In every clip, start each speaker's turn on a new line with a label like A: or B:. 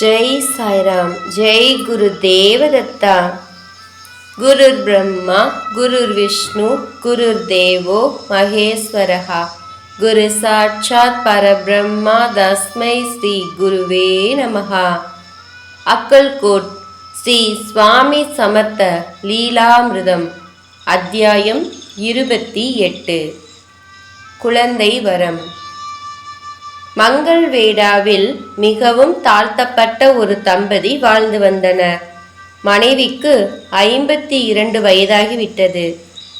A: ஜெய் சாய்ராம் ஜெய் குரு தேவதத்தா. குருர் பிரம்மா குருர் விஷ்ணு குருர் தேவோ மகேஸ்வரஹா. குரு சாட்சாத் பரபிரம்மா தஸ்மை ஸ்ரீ குருவே நமஹா. அக்கல்கோட் ஸ்ரீ சுவாமி சமர்த்த லீலாமிருதம் அத்தியாயம் இருபத்தி எட்டு. குழந்தை வரம். மங்கள்வேடாவில் மிகவும் தாழ்த்தப்பட்ட ஒரு தம்பதி வாழ்ந்து வந்தனர் மனைவிக்கு ஐம்பத்தி இரண்டு வயதாகிவிட்டது.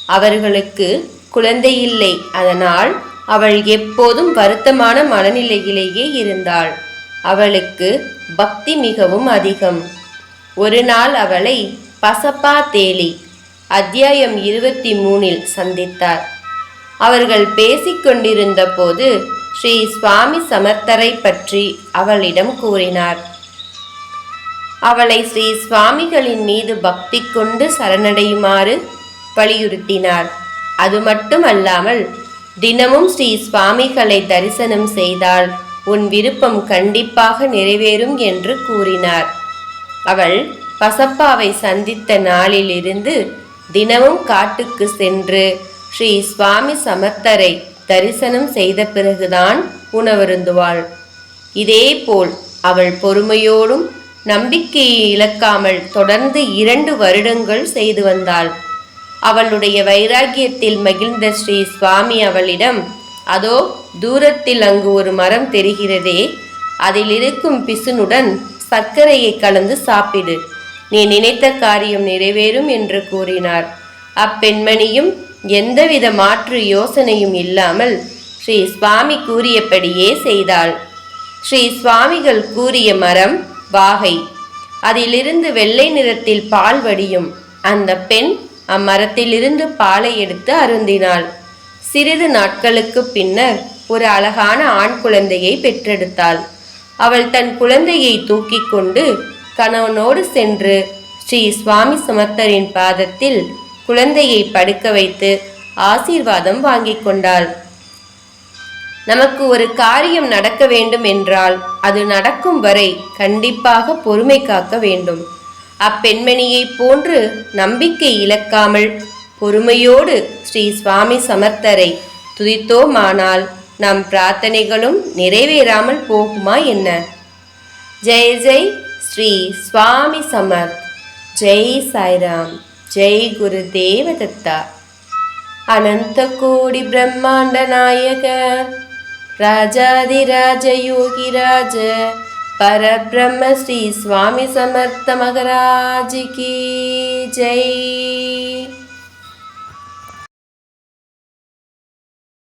A: அவர்களுக்கு குழந்தையில்லை. அதனால் அவள் எப்போதும் வருத்தமான மனநிலையிலேயே இருந்தாள். அவளுக்கு பக்தி மிகவும் அதிகம். ஒரு நாள் அவளை பசப்பா தேலி அத்தியாயம் இருபத்தி மூணில் சந்தித்தார். அவர்கள் பேசிக்கொண்டிருந்த போது ஸ்ரீ சுவாமி சமர்த்தரை பற்றி அவளிடம் கூறினார். அவளை ஸ்ரீ சுவாமிகளின் மீது பக்தி கொண்டு சரணடையுமாறு வலியுறுத்தினார். அது மட்டுமல்லாமல் தினமும் ஸ்ரீ சுவாமிகளை தரிசனம் செய்தால் உன் விருப்பம் கண்டிப்பாக நிறைவேறும் என்று கூறினார். அவள் பசப்பாவை சந்தித்த நாளிலிருந்து தினமும் காட்டுக்கு சென்று ஸ்ரீ சுவாமி சமர்த்தரை தரிசனம் செய்த பிறகுதான் உணவருந்துவாள். இதேபோல் அவள் பொறுமையோடும் நம்பிக்கையை இழக்காமல் தொடர்ந்து இரண்டு வருடங்கள் செய்து வந்தாள். அவளுடைய வைராக்கியத்தில் மகிழ்ந்த ஸ்ரீ சுவாமி அவளிடம் அதோ தூரத்தில் அங்கு ஒரு மரம் தெரிகிறதே அதில் இருக்கும் பிசுனுடன் சர்க்கரையை கலந்து சாப்பிடு. நீ நினைத்த காரியம் நிறைவேறும் என்று கூறினார். அப்பெண்மணியும் எந்தவித மாற்று யோசனையும் இல்லாமல் ஸ்ரீ சுவாமி கூறியபடியே செய்தாள். ஸ்ரீ சுவாமிகள் கூறிய மரம் வாகை. அதிலிருந்து வெள்ளை நிறத்தில் பால் வடியும். அந்த பெண் அம்மரத்திலிருந்து பாலை எடுத்து அருந்தினாள். சிறிது நாட்களுக்கு பின்னர் ஒரு அழகான ஆண் குழந்தையை பெற்றெடுத்தாள். அவள் தன் குழந்தையை தூக்கிக் கொண்டு கணவனோடு சென்று ஸ்ரீ சுவாமி சுமத்தரின் பாதத்தில் குழந்தையை படுக்க வைத்து ஆசீர்வாதம் வாங்கிக் கொண்டாள். நமக்கு ஒரு காரியம் நடக்க வேண்டும் என்றால் அது நடக்கும் வரை கண்டிப்பாக பொறுமை காக்க வேண்டும். அப்பெண்மணியைப் போன்று நம்பிக்கை இழக்காமல் பொறுமையோடு ஸ்ரீ சுவாமி சமர்த்தரை துதித்தோமானால் நம் பிரார்த்தனைகளும் நிறைவேறாமல் போகுமா என்ன? ஜெய் ஜெய் ஸ்ரீ சுவாமி சமர்த் ஜெய் சாய்ராம். जय गुरुदेवदत्ता। अनन्तकोडिब्रह्माण्डनायक राजाधिराजयोगिराज परब्रह्म श्रीस्वामि समर्थमगराजिके जय।